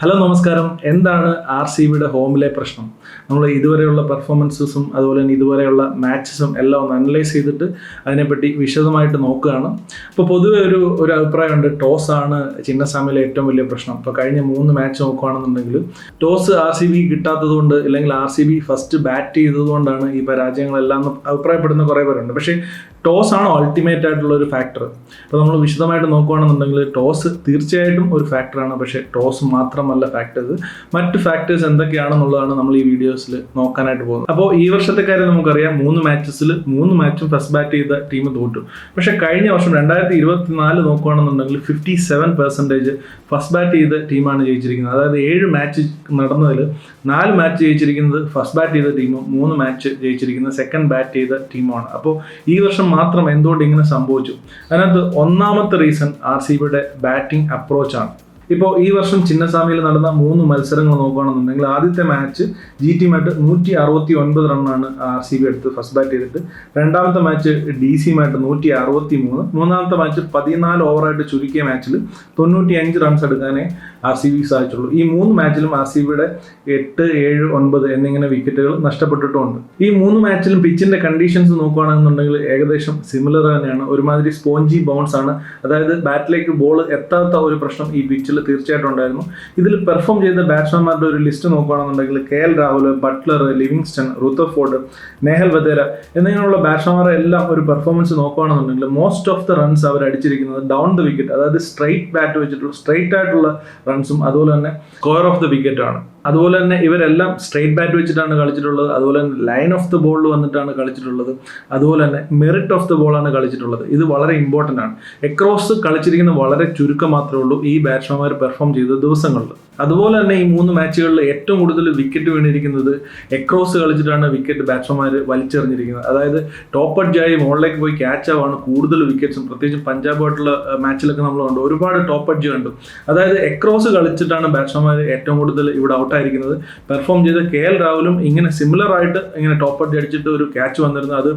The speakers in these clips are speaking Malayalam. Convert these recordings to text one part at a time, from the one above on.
ഹലോ നമസ്കാരം. എന്താണ് ആർ സി ബിയുടെ ഹോമിലെ പ്രശ്നം? നമ്മൾ ഇതുവരെയുള്ള പെർഫോമൻസസും അതുപോലെ തന്നെ ഇതുവരെയുള്ള മാച്ചസും എല്ലാം ഒന്ന് അനലൈസ് ചെയ്തിട്ട് അതിനെപ്പറ്റി വിശദമായിട്ട് നോക്കുകയാണ്. അപ്പോൾ പൊതുവെ ഒരു ഒരു അഭിപ്രായമുണ്ട്. ടോസ് ആണ് ചിന്നസ്വാമിയിലെ ഏറ്റവും വലിയ പ്രശ്നം. ഇപ്പോൾ കഴിഞ്ഞ മൂന്ന് മാച്ച് നോക്കുകയാണെന്നുണ്ടെങ്കിൽ ടോസ് ആർ സി ബി കിട്ടാത്തതുകൊണ്ട് അല്ലെങ്കിൽ R C B first bat ചെയ്തതുകൊണ്ടാണ് ഈ പരാജയങ്ങളെല്ലാം അഭിപ്രായപ്പെടുന്ന കുറേ പേരുണ്ട്. പക്ഷേ ടോസ് ആണ് അൾട്ടിമേറ്റ് ആയിട്ടുള്ള ഒരു ഫാക്ടർ അപ്പോൾ നമ്മൾ വിശദമായിട്ട് നോക്കുകയാണെന്നുണ്ടെങ്കിൽ ടോസ് തീർച്ചയായിട്ടും ഒരു ഫാക്ടറാണ് പക്ഷേ ടോസ് മാത്രമല്ല ഫാക്ടേഴ്സ് മറ്റ് ഫാക്ടേഴ്സ് എന്തൊക്കെയാണെന്നുള്ളതാണ് നമ്മൾ ഈ വീഡിയോസിൽ നോക്കാനായിട്ട് പോകുന്നത്. അപ്പോൾ ഈ വർഷത്തെ കാര്യം നമുക്കറിയാം. മൂന്ന് മാച്ചസിൽ മൂന്ന് മാച്ചും ഫസ്റ്റ് ബാറ്റ് ചെയ്ത ടീം തോറ്റു. പക്ഷേ കഴിഞ്ഞ വർഷം രണ്ടായിരത്തി ഇരുപത്തി നാല് നോക്കുകയാണെന്നുണ്ടെങ്കിൽ fifty seven percentage first bat ചെയ്ത ടീമാണ് ജയിച്ചിരിക്കുന്നത്. അതായത് ഏഴ് മാച്ച് നടന്നതിൽ നാല് മാച്ച് ജയിച്ചിരിക്കുന്നത് ഫസ്റ്റ് ബാറ്റ് ചെയ്ത ടീമും മൂന്ന് മാച്ച് ജയിച്ചിരിക്കുന്നത് സെക്കൻഡ് ബാറ്റ് ചെയ്ത ടീമുമാണ് അപ്പോൾ ഈ വർഷം മാത്രം എന്തുകൊണ്ട് ഇങ്ങനെ സംഭവിച്ചു? അതിനകത്ത് ഒന്നാമത്തെ റീസൺ ആർ സി ബിയുടെ ബാറ്റിംഗ് അപ്രോച്ചാണ് ഇപ്പോൾ ഈ വർഷം ചിന്നസ്വാമിയിൽ നടന്ന മൂന്ന് മത്സരങ്ങൾ നോക്കുകയാണെന്നുണ്ടെങ്കിൽ ആദ്യത്തെ മാച്ച് ജി ടിയുമായിട്ട് നൂറ്റി അറുപത്തി ഒൻപത് റണ്ണാണ് ആർ സി ബി എടുത്ത് ഫസ്റ്റ് ബാറ്റ് ചെയ്തിട്ട്. രണ്ടാമത്തെ മാച്ച് ഡി സിയുമായിട്ട് നൂറ്റി അറുപത്തി മൂന്ന് മൂന്നാമത്തെ മാച്ച് പതിനാല് ഓവറായിട്ട് ചുരുക്കിയ മാച്ചിൽ തൊണ്ണൂറ്റി അഞ്ച് റൺസ് എടുക്കാനേ ആർ സി ബി സാധിച്ചുള്ളൂ ഈ മൂന്ന് മാച്ചിലും ആർ സി ബിയുടെ എട്ട് ഏഴ് ഒൻപത് എന്നിങ്ങനെ വിക്കറ്റുകൾ നഷ്ടപ്പെട്ടിട്ടുണ്ട് ഈ മൂന്ന് മാച്ചിലും പിച്ചിന്റെ കണ്ടീഷൻസ് നോക്കുകയാണെന്നുണ്ടെങ്കിൽ ഏകദേശം സിമിലർ തന്നെയാണ്. ഒരുമാതിരി സ്പോഞ്ചി ബൗൺസ് ആണ്. അതായത് ബാറ്റിലേക്ക് ബോൾ എത്താത്ത ഒരു പ്രശ്നം ഈ പിച്ചിൽ തീർച്ചയായിട്ടും ഉണ്ടായിരുന്നു. ഇതിൽ പെർഫോം ചെയ്ത ബാറ്റ്സ്മാൻമാരുടെ ഒരു ലിസ്റ്റ് നോക്കുകയാണെന്നുണ്ടെങ്കിൽ K L Rahul Buttler Livingstone Rutherford Nehal Wadhera എന്നിങ്ങനെയുള്ള ബാറ്റ്സ്മാൻമാരെ എല്ലാം ഒരു പെർഫോമൻസ് നോക്കുകയാണെന്നുണ്ടെങ്കിൽ മോസ്റ്റ് ഓഫ് ദ റൺസ് അവർ അടിച്ചിരിക്കുന്നത് ഡൗൺ ദ വിക്കറ്റ് അതായത് സ്ട്രൈറ്റ് ബാറ്റ് വെച്ചിട്ടുള്ള സ്ട്രൈറ്റ് ആയിട്ടുള്ള റൺസും അതുപോലെ തന്നെ സ്കോർ ഓഫ് ദ വിക്കറ്റാണ്. അതുപോലെ തന്നെ ഇവരെല്ലാം സ്ട്രെയിറ്റ് ബാറ്റ് വെച്ചിട്ടാണ് കളിച്ചിട്ടുള്ളത്. അതുപോലെ തന്നെ ലൈൻ ഓഫ് ദി ബോൾ വന്നിട്ടാണ് കളിച്ചിട്ടുള്ളത്. അതുപോലെ തന്നെ മെറിറ്റ് ഓഫ് ദ ബോളാണ് കളിച്ചിട്ടുള്ളത്. ഇത് വളരെ ഇമ്പോർട്ടന്റ് ആണ്. എക്രോസ് കളിച്ചിരിക്കുന്ന വളരെ ചുരുക്കം മാത്രമേ ഉള്ളൂ ഈ ബാറ്റ്സ്മാൻമാർ പെർഫോം ചെയ്ത ദിവസങ്ങളിൽ. അതുപോലെ തന്നെ ഈ മൂന്ന് മാച്ചുകളിൽ ഏറ്റവും കൂടുതൽ വിക്കറ്റ് വീണിരിക്കുന്നത് എക്രോസ് കളിച്ചിട്ടാണ് വിക്കറ്റ് ബാറ്റ്സ്മാൻമാർ വലിച്ചെറിഞ്ഞിരിക്കുന്നത്. അതായത് ടോപ്പ് അഡ്ജായി മുകളിലേക്ക് പോയി ക്യാച്ച് ആവാണ് കൂടുതൽ വിക്കറ്റ്സും പ്രത്യേകിച്ച് പഞ്ചാബായിട്ടുള്ള മാച്ചിലൊക്കെ നമ്മൾ കണ്ടു. ഒരുപാട് ടോപ്പ് അഡ്ജ് കണ്ടു. അതായത് എക്രോസ് കളിച്ചിട്ടാണ് ബാറ്റ്സ്മാൻമാർ ഏറ്റവും കൂടുതൽ ഇവിടെ ഔട്ടായിരിക്കുന്നത് പെർഫോം ചെയ്ത കെ എൽ രാഹുലും ഇങ്ങനെ സിമിലർ ആയിട്ട് ഇങ്ങനെ ടോപ്പ് അടി അടിച്ചിട്ട് ഒരു ക്യാച്ച് വന്നിരുന്നു. അത്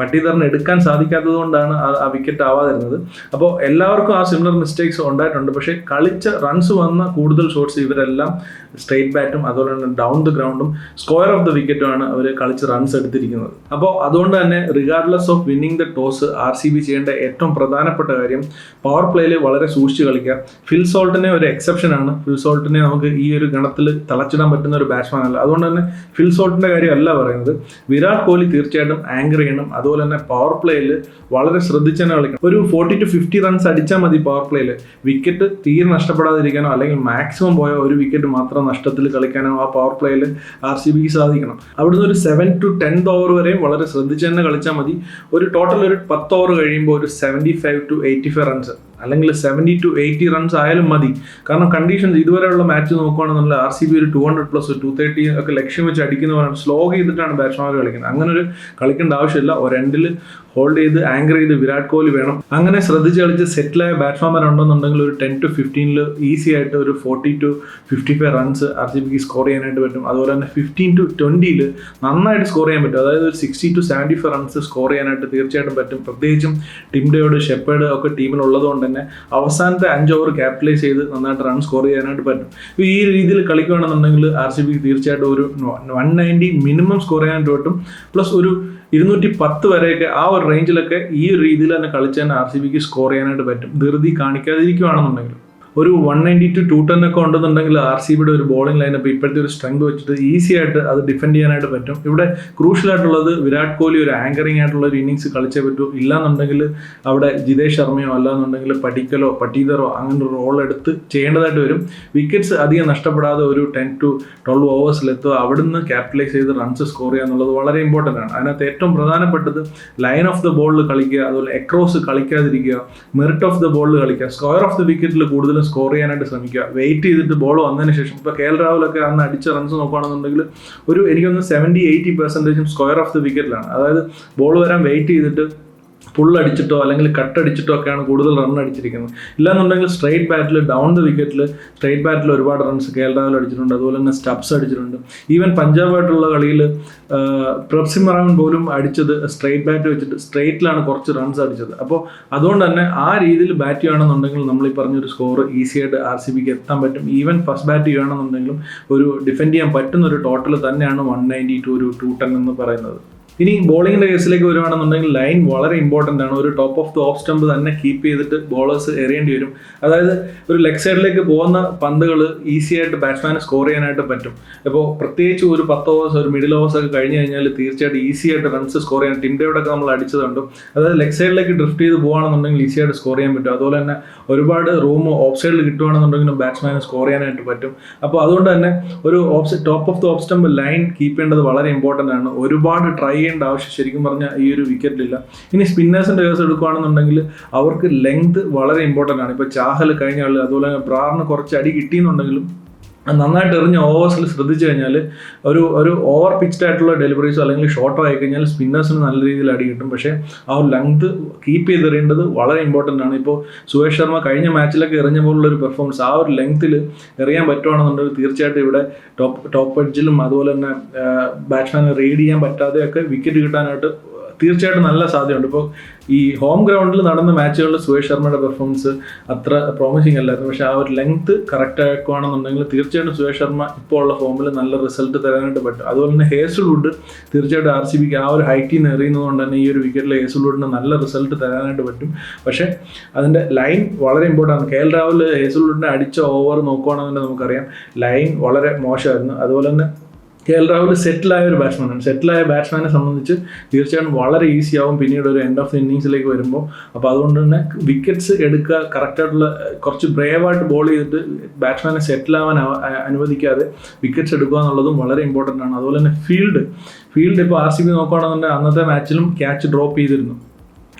പട്ടീധറിന് എടുക്കാൻ സാധിക്കാത്തത് കൊണ്ടാണ് ആ വിക്കറ്റ് ആവാതിരുന്നത്. അപ്പോൾ എല്ലാവർക്കും ആ സിമിലർ മിസ്റ്റേക്സ് ഉണ്ടായിട്ടുണ്ട്. പക്ഷേ കളിച്ച റൺസ് വന്ന കൂടുതൽ ഷോട്ട്സ് ഇവരെല്ലാം സ്ട്രെയിറ്റ് ബാറ്റും അതുപോലെ തന്നെ ഡൗൺ ദ ഗ്രൗണ്ടും സ്ക്വയർ ഓഫ് ദ വിക്കറ്റുമാണ് അവർ കളിച്ച് റൺസ് എടുത്തിരിക്കുന്നത്. അപ്പോൾ അതുകൊണ്ട് തന്നെ regardless of winning the toss R C B ചെയ്യേണ്ട ഏറ്റവും പ്രധാനപ്പെട്ട കാര്യം പവർ പ്ലേയിൽ വളരെ സൂക്ഷിച്ച് കളിക്കുക. ഫിൽ സോൾട്ടിനെ ഒരു എക്സെപ്ഷൻ ആണ്. ഫിൽ സോൾട്ടിനെ നമുക്ക് ഈ ഒരു ഗണത്തിൽ തളച്ചിടാൻ പറ്റുന്ന ഒരു ബാറ്റ്സ്മാൻ അല്ല അതുകൊണ്ട് തന്നെ ഫിൽ സോൾട്ടിന്റെ കാര്യമല്ല പറയുന്നത്. വിരാട് കോഹ്ലി തീർച്ചയായിട്ടും ആങ്കർ ചെയ്യണം. അതുപോലെ തന്നെ പവർ പ്ലേയിൽ വളരെ ശ്രദ്ധിച്ച് തന്നെ കളിക്കണം. ഒരു ഫോർട്ടി ടു ഫിഫ്റ്റി റൺസ് അടിച്ചാൽ മതി പവർ പ്ലേയിൽ വിക്കറ്റ് തീരെ നഷ്ടപ്പെടാതിരിക്കാനോ അല്ലെങ്കിൽ മാക്സിമം പോയ ഒരു വിക്കറ്റ് മാത്രം നഷ്ടത്തിൽ കളിക്കാനോ ആ പവർ പ്ലേയിൽ ആർ സി ബിക്ക് സാധിക്കണം. അവിടുന്ന് ഒരു സെവൻ ടു ടെൻത്ത് ഓവർ വരെയും വളരെ ശ്രദ്ധിച്ച് തന്നെ കളിച്ചാൽ മതി. ഒരു ടോട്ടൽ ഒരു പത്ത് ഓവർ കഴിയുമ്പോൾ ഒരു seventy five to eighty five runs അല്ലെങ്കിൽ സെവന്റി ടു എയ്റ്റി റൺസ് ആയാലും മതി. കാരണം കണ്ടീഷൻസ് ഇതുവരെയുള്ള മാച്ച് നോക്കുകയാണെന്നുള്ള ആർ സി ബി ഒരു two hundred plus two thirty ഒക്കെ ലക്ഷ്യം വെച്ച് അടിക്കുന്നവരാണ്. സ്ലോ ചെയ്തിട്ടാണ് ബാറ്റ്സ്മാർ കളിക്കുന്നത്. അങ്ങനെ ഒരു കളിക്കേണ്ട ആവശ്യമില്ല. ഒരു എൻഡിൽ ഹോൾഡ് ചെയ്ത് ആങ്കർ ചെയ്ത് വിരാട് കോഹ്ലി വേണം. അങ്ങനെ ശ്രദ്ധിച്ച് കളിച്ച് സെറ്റിലായ ബാറ്റ്സ്മാൻമാർ ഉണ്ടെന്നുണ്ടെങ്കിൽ ഒരു ടെൻ ടു ഫിഫ്റ്റീനിൽ ഈസി ആയിട്ട് ഒരു forty to fifty five runs R C ബിക്ക് സ്കോർ ചെയ്യാനായിട്ട് പറ്റും. അതുപോലെ തന്നെ ഫിഫ്റ്റീൻ ടു ട്വന്റിയിൽ നന്നായിട്ട് സ്കോർ ചെയ്യാൻ പറ്റും. അതായത് ഒരു sixty to seventy five runs score ചെയ്യാനായിട്ട് തീർച്ചയായിട്ടും പറ്റും. പ്രത്യേകിച്ചും ടിംഡയോട് ഷെപ്പേഡ് ഒക്കെ ടീമിലുള്ളത് കൊണ്ട് തന്നെ അവസാനത്തെ അഞ്ച് ഓവർ ക്യാപിറ്റലൈസ് ചെയ്ത് നന്നായിട്ട് റൺ സ്കോർ ചെയ്യാനായിട്ട് പറ്റും. ഈ രീതിയിൽ കളിക്കുകയാണെന്നുണ്ടെങ്കിൽ ആർ സി ബിക്ക് തീർച്ചയായിട്ടും ഒരു വൺ നയന്റി മിനിമം സ്കോർ ചെയ്യാനായിട്ട് പറ്റും. പ്ലസ് ഒരു ഇരുന്നൂറ്റി പത്ത് വരെയൊക്കെ ആ ഒരു റേഞ്ചിലൊക്കെ ഈ ഒരു രീതിയിൽ തന്നെ കളിച്ച് തന്നെ ആർ സി ബിക്ക് സ്കോർ ചെയ്യാനായിട്ട് പറ്റും. ധൃതി കാണിക്കാതിരിക്കുകയാണെന്നുണ്ടെങ്കിൽ ഒരു one ninety to two ten ഒക്കെ ഉണ്ടെന്നുണ്ടെങ്കിൽ ആർ സി ബിയുടെ ഒരു ബോളിംഗ് ലൈനപ്പ് ഇപ്പോഴത്തെ ഒരു സ്ട്രെങ്ത് വെച്ചിട്ട് ഈസി ആയിട്ട് അത് ഡിഫെൻഡ് ചെയ്യാനായിട്ട് പറ്റും. ഇവിടെ ക്രൂഷ്യൽ ആയിട്ടുള്ളത് വിരാട് കോഹ്ലി ഒരു ആങ്കറിംഗ് ആയിട്ടുള്ള ഒരു ഇന്നിങ്സ് കളിച്ചേ പറ്റൂ. ഇല്ലാന്നുണ്ടെങ്കിൽ അവിടെ ജിതേഷ് ശർമ്മയോ അല്ലാന്നുണ്ടെങ്കിൽ പടിക്കലോ പട്ടീതറോ അങ്ങനെ ഒരു റോൾ എടുത്ത് ചെയ്യേണ്ടതായിട്ട് വരും. വിക്കറ്റ്സ് അധികം നഷ്ടപ്പെടാതെ ഒരു ടെൻ ടു ട്വൽവ് ഓവേഴ്സിലെത്തുക അവിടുന്ന് ക്യാപിറ്റലൈസ് ചെയ്ത് റൺസ് സ്കോർ ചെയ്യുക എന്നുള്ളത് വളരെ ഇമ്പോർട്ടന്റ് ആണ്. അതിനകത്ത് ഏറ്റവും പ്രധാനപ്പെട്ടത് ലൈൻ ഓഫ് ദ ബോളിൽ കളിക്കുക അതുപോലെ എക്രോസ് കളിക്കാതിരിക്കുക മെറിറ്റ് ഓഫ് ദ ബോളിൽ കളിക്കുക. സ്ക്വയർ ഓഫ് ദ വിക്കറ്റിൽ കൂടുതലും സ്കോർ ചെയ്യാനായിട്ട് ശ്രമിക്കുക. വെയിറ്റ് ചെയ്തിട്ട് ബോൾ വന്നതിന് ശേഷം. ഇപ്പോൾ കെ എൽ രാഹുലൊക്കെ അന്ന് അടിച്ച റൺസ് നോക്കുകയാണെന്നുണ്ടെങ്കിൽ ഒരു എനിക്കൊന്ന് സെവന്റി എയ്റ്റി പെർസെന്റേജും സ്ക്വയർ ഓഫ് ദി വിക്കറ്റിലാണ് അതായത് ബോൾ വരാൻ വെയിറ്റ് ചെയ്തിട്ട് ഫുൾ അടിച്ചിട്ടോ അല്ലെങ്കിൽ കട്ട് അടിച്ചിട്ടോ ഒക്കെയാണ് കൂടുതൽ റൺ അടിച്ചിരിക്കുന്നത്. ഇല്ലാന്നുണ്ടെങ്കിൽ സ്ട്രൈറ്റ് ബാറ്റിൽ ഡൗൺ ദ വിക്കറ്റിൽ സ്ട്രൈറ്റ് ബാറ്റിൽ ഒരുപാട് റൺസ് കെ എൽ രാഹുൽ അടിച്ചിട്ടുണ്ട്. അതുപോലെ തന്നെ സ്റ്റബ്സ് അടിച്ചിട്ടുണ്ട്. ഈവൻ പഞ്ചാബായിട്ടുള്ള കളിയിൽ പ്രപ്സിം റാവൻ പോലും അടിച്ചത് സ്ട്രൈറ്റ് ബാറ്റ് വെച്ചിട്ട് സ്ട്രൈറ്റിലാണ് കുറച്ച് റൺസ് അടിച്ചത്. അപ്പോൾ അതുകൊണ്ട് തന്നെ ആ രീതിയിൽ ബാറ്റ് ചെയ്യുകയാണെന്നുണ്ടെങ്കിൽ നമ്മൾ ഈ പറഞ്ഞൊരു സ്കോർ ഈസി ആയിട്ട് ആർ സി ബിക്ക് എത്താൻ പറ്റും. ഈവൻ ഫസ്റ്റ് ബാറ്റ് ചെയ്യുകയാണെന്നുണ്ടെങ്കിലും ഒരു ഡിഫെൻഡ് ചെയ്യാൻ പറ്റുന്ന ഒരു ടോട്ടൽ തന്നെയാണ് വൺ നയന്റി ടു ഒരു ടു ടെൻ എന്ന് പറയുന്നത്. ഇനി ബോളിങ്ങിന്റെ കേസിലേക്ക് വരുവാണെന്നുണ്ടെങ്കിൽ ലൈൻ വളരെ ഇമ്പോർട്ടന്റ് ആണ്. ഒരു top of the off stump തന്നെ കീപ്പ് ചെയ്തിട്ട് ബോളേഴ്സ് എറിയേണ്ടി വരും. അതായത് ഒരു ലെഗ് സൈഡിലേക്ക് പോകുന്ന പന്തുകൾ ഈസി ആയിട്ട് ബാറ്റ്സ്മാന് സ്കോർ ചെയ്യാനായിട്ട് പറ്റും. ഇപ്പോൾ പ്രത്യേകിച്ച് ഒരു പത്ത് ഓവേഴ്സ് ഒരു മിഡിൽ ഓവേഴ്സ് ഒക്കെ കഴിഞ്ഞ് കഴിഞ്ഞാൽ തീർച്ചയായിട്ടും ഈസി ആയിട്ട് റൺസ് സ്കോർ ചെയ്യാൻ ടിൻഡയുടെ ഒക്കെ നമ്മൾ അടിച്ചതുണ്ട്. അതായത് ലെഗ് സൈഡിലേക്ക് ഡ്രിഫ്റ്റ് ചെയ്ത് പോകുകയാണെന്നുണ്ടെങ്കിൽ ഈസി ആയിട്ട് സ്കോർ ചെയ്യാൻ പറ്റും. അതുപോലെ തന്നെ ഒരുപാട് റൂം ഓഫ് സൈഡിൽ കിട്ടുകയാണെന്നുണ്ടെങ്കിലും ബാറ്റ്സ്മാന് സ്കോർ ചെയ്യാനായിട്ട് പറ്റും. അപ്പോൾ അതുകൊണ്ട് തന്നെ ഒരു off top of the off stump line keep ചെയ്യേണ്ടത് വളരെ ഇമ്പോർട്ടന്റ് ആണ്. ഒരുപാട് ട്രൈ ചെയ്യേണ്ട ആവശ്യം ശരിക്കും പറഞ്ഞാൽ ഈ ഒരു വിക്കറ്റിലില്ല ഇനി സ്പിന്നേഴ്സിന്റെ കേസ് എടുക്കുകയാണെന്നുണ്ടെങ്കിൽ അവർക്ക് ലെങ്ത് വളരെ ഇമ്പോർട്ടന്റ് ആണ്. ഇപ്പോൾ ചാഹൽ കഴിഞ്ഞ കളി അതുപോലെ ബ്രാറിന് കുറച്ച് അടി കിട്ടിയെന്നുണ്ടെങ്കിലും നന്നായിട്ട് എറിഞ്ഞ ഓവേഴ്സിൽ ശ്രദ്ധിച്ചു കഴിഞ്ഞാൽ ഒരു ഒരു ഓവർ പിച്ച്ഡ് ആയിട്ടുള്ള ഡെലിവറീസോ അല്ലെങ്കിൽ ഷോർട്ടോ ആയി കഴിഞ്ഞാൽ സ്പിന്നേഴ്സിന് നല്ല രീതിയിൽ അടി കിട്ടും. പക്ഷേ ആ ഒരു ലെങ്ത് കീപ്പ് ചെയ്തെറിയേണ്ടത് വളരെ ഇമ്പോർട്ടന്റ് ആണ്. ഇപ്പോൾ സുരേഷ് ശർമ്മ കഴിഞ്ഞ മാച്ചിലൊക്കെ എറിഞ്ഞ പോലുള്ള ഒരു പെർഫോമൻസ് ആ ഒരു ലെങ്ത്തിൽ എറിയാൻ പറ്റുവാണെന്നുണ്ടെങ്കിൽ തീർച്ചയായിട്ടും ഇവിടെ ടോപ്പ് ടോപ്പ് എഡ്ജിലും അതുപോലെ തന്നെ ബാറ്റ്സ്മാനെ റീഡ് ചെയ്യാൻ പറ്റാതെയൊക്കെ വിക്കറ്റ് കിട്ടാനായിട്ട് തീർച്ചയായിട്ടും നല്ല സാധ്യതയുണ്ട്. ഇപ്പോൾ ഈ ഹോം ഗ്രൗണ്ടിൽ നടന്ന മാച്ചുകളിൽ സുരേഷ് ശർമ്മയുടെ പെർഫോമൻസ് അത്ര പ്രോമിസിങ് അല്ലായിരുന്നു. പക്ഷെ ആ ഒരു ലെങ്ത് കറക്റ്റ് ആക്കുകയാണെന്നുണ്ടെങ്കിൽ തീർച്ചയായിട്ടും സുരേഷ് ശർമ്മ ഇപ്പോൾ ഉള്ള ഫോമിൽ നല്ല റിസൾട്ട് തരാനായിട്ട് പറ്റും. അതുപോലെ തന്നെ ഹേസൽവുഡ് തീർച്ചയായിട്ടും ആർ സി ബിക്ക് ആ ഒരു ഹൈറ്റിൽ നിന്ന് എറിയുന്നതുകൊണ്ട് തന്നെ ഈ ഒരു വിക്കറ്റിൽ ഹേസൽവുഡിന് നല്ല റിസൾട്ട് തരാനായിട്ട് പറ്റും. പക്ഷേ അതിന്റെ ലൈൻ വളരെ ഇമ്പോർട്ടന്റ് ആണ്. കെ എൽ രാഹുൽ ഹേസൽവുഡിനെ അടിച്ച ഓവർ നോക്കുകയാണെന്നുണ്ടെങ്കിൽ നമുക്കറിയാം. ലൈൻ വളരെ മോശമായിരുന്നു. അതുപോലെ തന്നെ കെ എൽ രാഹുൽ സെറ്റിലായ ഒരു ബാറ്റ്സ്മാനാണ് സെറ്റിലായ ബാറ്റ്സ്മാനെ സംബന്ധിച്ച് തീർച്ചയായും വളരെ ഈസി ആവും പിന്നീട് ഒരു എൻഡ് ഓഫ് ഇന്നിങ്സിലേക്ക് വരുമ്പോൾ അപ്പോൾ അതുകൊണ്ട് തന്നെ വിക്കറ്റ്സ് എടുക്കുക കറക്റ്റായിട്ടുള്ള കുറച്ച് ബ്രേവായിട്ട് ബോൾ ചെയ്തിട്ട് ബാറ്റ്സ്മാനെ സെറ്റിലാവാൻ അനുവദിക്കാതെ വിക്കറ്റ്സ് എടുക്കുക എന്നുള്ളതും വളരെ ഇമ്പോർട്ടന്റ് ആണ്. അതുപോലെ തന്നെ ഫീൽഡ് ഫീൽഡ് ഇപ്പോൾ ആർ സി ബി നോക്കുകയാണെന്നുണ്ടെങ്കിൽ അന്നത്തെ മാച്ചിലും ക്യാച്ച് ഡ്രോപ്പ് ചെയ്തിരുന്നു.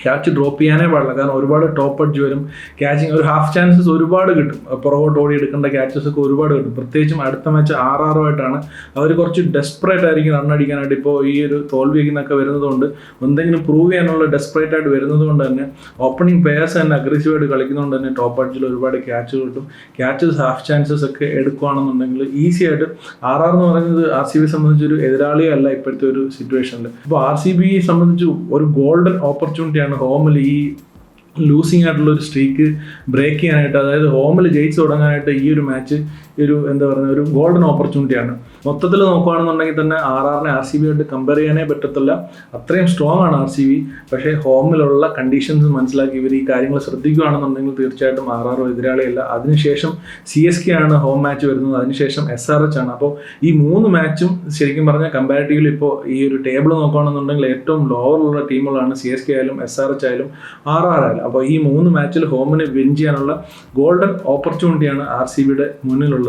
ക്യാച്ച് ഡ്രോപ്പ് ചെയ്യാനേ പാടില്ല. കാരണം ഒരുപാട് ടോപ്പ് അഡ്ജ് വരും. ക്യാച്ചിങ് ഒരു ഹാഫ് ചാൻസസ് ഒരുപാട് കിട്ടും. പുറകോട്ട് ഓടി എടുക്കേണ്ട ക്യാച്ചസ് ഒക്കെ ഒരുപാട് കിട്ടും. പ്രത്യേകിച്ചും അടുത്ത മാച്ച് ആർ ആയിട്ടാണ്. അവർ കുറച്ച് ഡെസ്പറേറ്റ് ആയിരിക്കും റൺ അടിക്കാനായിട്ട്. ഇപ്പോൾ ഈ ഒരു തോൽവിക്കുന്നൊക്കെ വരുന്നതുകൊണ്ട് എന്തെങ്കിലും പ്രൂവ് ചെയ്യാനുള്ള ഡെസ്പറേറ്റ് ആയിട്ട് വരുന്നതുകൊണ്ട് തന്നെ ഓപ്പണിംഗ് പേയേഴ്സ് തന്നെ അഗ്രസീവായിട്ട് കളിക്കുന്നതുകൊണ്ട് തന്നെ ടോപ്പ് അഡ്ജിൽ ഒരുപാട് ക്യാച്ച് കിട്ടും. ക്യാച്ചസ് ഹാഫ് ചാൻസസ് ഒക്കെ എടുക്കുകയാണെന്നുണ്ടെങ്കിൽ ഈസി ആയിട്ട് ആർ ആർ എന്ന് പറയുന്നത് ആർ സി ബി സംബന്ധിച്ചൊരു എതിരാളിയല്ല ഇപ്പോഴത്തെ ഒരു സിറ്റുവേഷനിൽ ഇപ്പോൾ ആർ സി ബി സംബന്ധിച്ച് ഒരു ഗോൾഡൻ ഓപ്പർച്യൂണിറ്റിയാണ് ഹോമിൽ ഈ ലൂസിങ് ആയിട്ടുള്ള ഒരു സ്ട്രീക്ക് ബ്രേക്ക് ചെയ്യാനായിട്ട് അതായത് ഹോമിൽ ജയിച്ചു തുടങ്ങാനായിട്ട് ഈ ഒരു മാച്ച് ഒരു എന്താ പറയുക ഒരു ഗോൾഡൻ ഓപ്പർച്യൂണിറ്റിയാണ് മൊത്തത്തിൽ നോക്കുകയാണെന്നുണ്ടെങ്കിൽ തന്നെ ആർ ആറിനെ ആർ സി ബി ആയിട്ട് കമ്പയർ ചെയ്യാനേ പറ്റത്തില്ല. അത്രയും സ്ട്രോങ് ആണ് ആർ സി ബി. പക്ഷേ ഹോമിലുള്ള കണ്ടീഷൻസ് മനസ്സിലാക്കി ഇവർ ഈ കാര്യങ്ങൾ ശ്രദ്ധിക്കുകയാണെന്നുണ്ടെങ്കിൽ തീർച്ചയായിട്ടും ആർ ആർ എതിരാളിയല്ല. അതിനുശേഷം സി എസ് കെ ആണ് ഹോം മാച്ച് വരുന്നത്. അതിനുശേഷം എസ് ആർ എച്ച് ആണ്. അപ്പോൾ ഈ മൂന്ന് മാച്ചും ശരിക്കും പറഞ്ഞാൽ കമ്പാരിറ്റീവ്ലി ഇപ്പോൾ ഈ ഒരു ടേബിൾ നോക്കുകയാണെന്നുണ്ടെങ്കിൽ ഏറ്റവും ലോവറുള്ള ടീമുകളാണ് സി എസ് കെ ആയാലും എസ് ആർ എച്ച് ആയാലും ആർ ആർ ആയാലും. അപ്പോൾ ഈ മൂന്ന് മാച്ചിൽ ഹോമിന് വിൻ ചെയ്യാനുള്ള ഗോൾഡൻ ഓപ്പർച്യൂണിറ്റിയാണ് ആർ സി ബിയുടെ മുന്നിലുള്ളത്.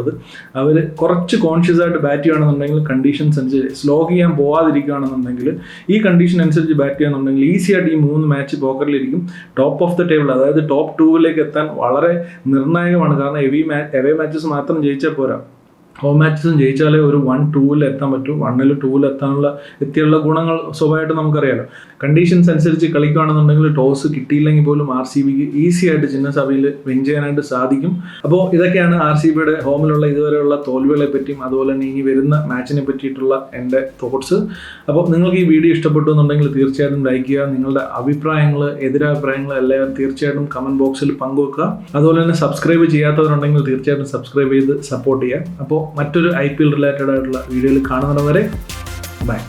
അവർ കുറച്ച് കോൺഷ്യസ് ആയിട്ട് ബാറ്റ് ചെയ്യുകയാണെന്നുണ്ടെങ്കിൽ കണ്ടീഷൻസ് അനുസരിച്ച് സ്ലോ ചെയ്യാൻ പോവാതിരിക്കുകയാണെന്നുണ്ടെങ്കിൽ ഈ കണ്ടീഷൻ അനുസരിച്ച് ബാറ്റ് ചെയ്യുകയാണെന്നുണ്ടെങ്കിൽ ഈസി ആയിട്ട് ഈ മൂന്ന് മാച്ച് പോക്കറിലിരിക്കും ടോപ്പ് ഓഫ് ദ ടേബിൾ അതായത് ടോപ്പ് ടൂവിലേക്ക് എത്താൻ വളരെ നിർണായകമാണ്. കാരണം എവി മാച്ച് എവേ മാച്ചസ് മാത്രം ജയിച്ചാൽ പോരാ. ഹോം മാച്ചസും ജയിച്ചാലേ ഒരു വൺ ടൂവിൽ എത്താൻ പറ്റൂ. വണ്ണിൽ ടൂവിൽ എത്താനുള്ള എത്തിയുള്ള ഗുണങ്ങൾ സ്വാഭാവികമായിട്ട് നമുക്കറിയാലോ. കണ്ടീഷൻസ് അനുസരിച്ച് കളിക്കുകയാണെന്നുണ്ടെങ്കിൽ ടോസ് കിട്ടിയില്ലെങ്കിൽ പോലും ആർ സി ബിക്ക് ഈസി ആയിട്ട് ചിഹ്നസഭയിൽ വിൻ ചെയ്യാനായിട്ട് സാധിക്കും. അപ്പോൾ ഇതൊക്കെയാണ് ആർ സി ബിയുടെ ഹോമിലുള്ള ഇതുവരെയുള്ള തോൽവികളെ പറ്റിയും അതുപോലെ തന്നെ ഇനി വരുന്ന മാച്ചിനെ പറ്റിയിട്ടുള്ള എന്റെ തോട്ട്സ് അപ്പോൾ നിങ്ങൾക്ക് ഈ വീഡിയോ ഇഷ്ടപ്പെട്ടു എന്നുണ്ടെങ്കിൽ തീർച്ചയായിട്ടും ലൈക്ക് ചെയ്യുക. നിങ്ങളുടെ അഭിപ്രായങ്ങൾ എതിരഭിപ്രായങ്ങൾ എല്ലാം തീർച്ചയായിട്ടും കമന്റ് ബോക്സിൽ പങ്കുവെക്കുക. അതുപോലെ തന്നെ സബ്സ്ക്രൈബ് ചെയ്യാത്തവരുണ്ടെങ്കിൽ തീർച്ചയായിട്ടും സബ്സ്ക്രൈബ് ചെയ്ത് സപ്പോർട്ട് ചെയ്യുക. അപ്പോൾ മറ്റൊരു ഐ പി എൽ റിലേറ്റഡ് ആയിട്ടുള്ള വീഡിയോയിൽ കാണുന്നവരെ ബൈ.